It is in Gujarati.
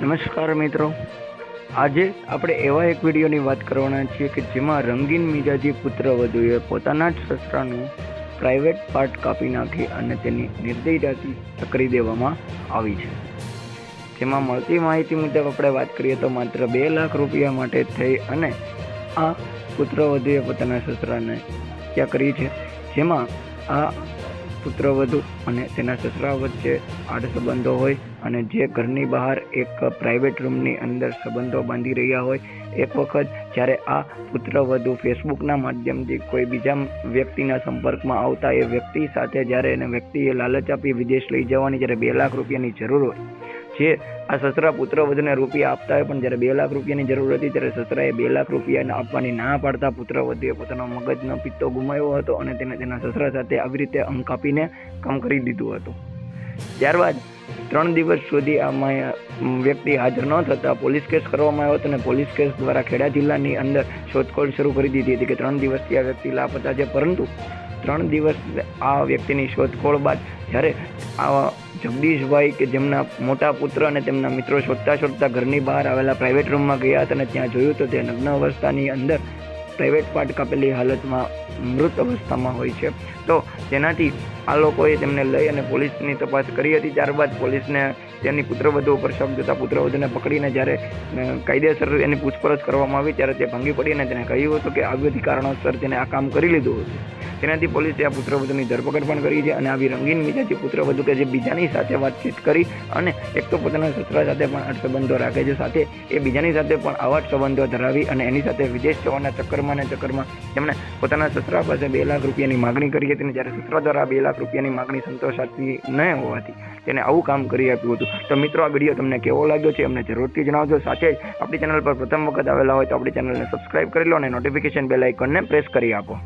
નમસ્કાર મિત્રો. આજે આપણે એવા એક વિડીયોની વાત કરવાના છીએ કે જેમાં રંગીન મિજાજી પુત્ર વધુએ પોતાના જ સસરાનું પ્રાઇવેટ પાર્ટ કાપી નાખી અને તેની નિર્દયતાથી ટકરી દેવામાં આવી છે. જેમાં મળતી માહિતી મુજબ આપણે વાત કરીએ તો માત્ર બે લાખ રૂપિયા માટે થઈ અને આ પુત્ર વધુએ પોતાના સસરાને હત્યા કરી છે. જેમાં આ પુત્રવધુ અને તેના સસરા વચ્ચે આડ સંબંધો હોય અને જે ઘરની બહાર એક પ્રાઇવેટ રૂમની અંદર સંબંધો બાંધી રહ્યા હોય એક વખત જ્યારે આ પુત્રવધુ ફેસબુકના માધ્યમથી કોઈ બીજા વ્યક્તિના સંપર્કમાં આવતા એ વ્યક્તિ સાથે જ્યારે એને વ્યક્તિએ લાલચ આપી વિદેશ લઈ જવાની, જ્યારે બે લાખ રૂપિયાની જરૂર હોય જે આ સસરા પુત્રવધુને રૂપિયા આપતા હોય, પણ જ્યારે બે લાખ રૂપિયાની જરૂર હતી, ત્યારે સસરાએ બે લાખ રૂપિયા આપવાની ના પાડતા પુત્ર વધુએ પોતાનો મગજનો પિત્તો ગુમાવ્યો હતો અને તેને તેના સસરા સાથે આવી રીતે અંક કાપીને કામ કરી દીધું હતું. ત્યારબાદ ત્રણ દિવસ સુધી આમાં વ્યક્તિ હાજર ન થતા પોલીસ કેસ કરવામાં આવ્યો હતો અને પોલીસ કેસ દ્વારા ખેડા જિલ્લાની અંદર શોધખોળ શરૂ કરી દીધી હતી કે ત્રણ દિવસથી આ વ્યક્તિ લાપતા છે. પરંતુ ત્રણ દિવસ આ વ્યક્તિની શોધખોળ બાદ જ્યારે આ જગદીશભાઈ કે જેમના મોટા પુત્ર અને તેમના મિત્રો શોધતા શોધતા ઘરની બહાર આવેલા પ્રાઇવેટ રૂમમાં ગયા હતા અને ત્યાં જોયું તો તે નગ્ન અવસ્થાની અંદર પ્રાઇવેટ પાર્ટ કાપેલી હાલતમાં મૃત અવસ્થામાં હોય છે. તો તેનાથી આ લોકોએ તેમને લઈ અને પોલીસની તપાસ કરી હતી. ત્યારબાદ પોલીસને તેની પુત્રવધુ ઉપર શક જતા પુત્રવધુને પકડીને જ્યારે કાયદેસર એની પૂછપરછ કરવામાં આવી, ત્યારે તે ભાંગી પડીને તેને કહ્યું હતું કે આ બધી કારણોસર તેને આ કામ કરી લીધું હતું. તેનાથી પોલીસે આ પુત્રવધુની ધરપકડ પણ કરી છે અને આવી રંગીન મિજાજી પુત્રવધુ કે જે બીજાની સાથે વાતચીત કરી અને એક તો પોતાના સસરા સાથે પણ આઠ સંબંધો રાખે છે, સાથે એ બીજાની સાથે પણ આવા સંબંધો ધરાવી અને એની સાથે વિદેશ જવાના ચક્કરમાં ને ચક્કરમાં તેમણે પોતાના સસરા પાસે બે લાખ રૂપિયાની માગણી કરી હતી અને જ્યારે સસરા દ્વારા બે લાખ રૂપિયાની માગણી સંતોષાતી ન હોવાથી તેને આવું કામ કરી આપ્યું હતું. તો મિત્રો, આ વીડિયો તમને કેવો લાગ્યો છે અમને જરૂરથી જણાવજો. સાથે જ આપણી ચેનલ પર પ્રથમ વખત આવેલા હોય તો આપણી ચેનલને સબસ્ક્રાઇબ કરી લો અને નોટિફિકેશન બેલ આઇકોનને પ્રેસ કરી આપો.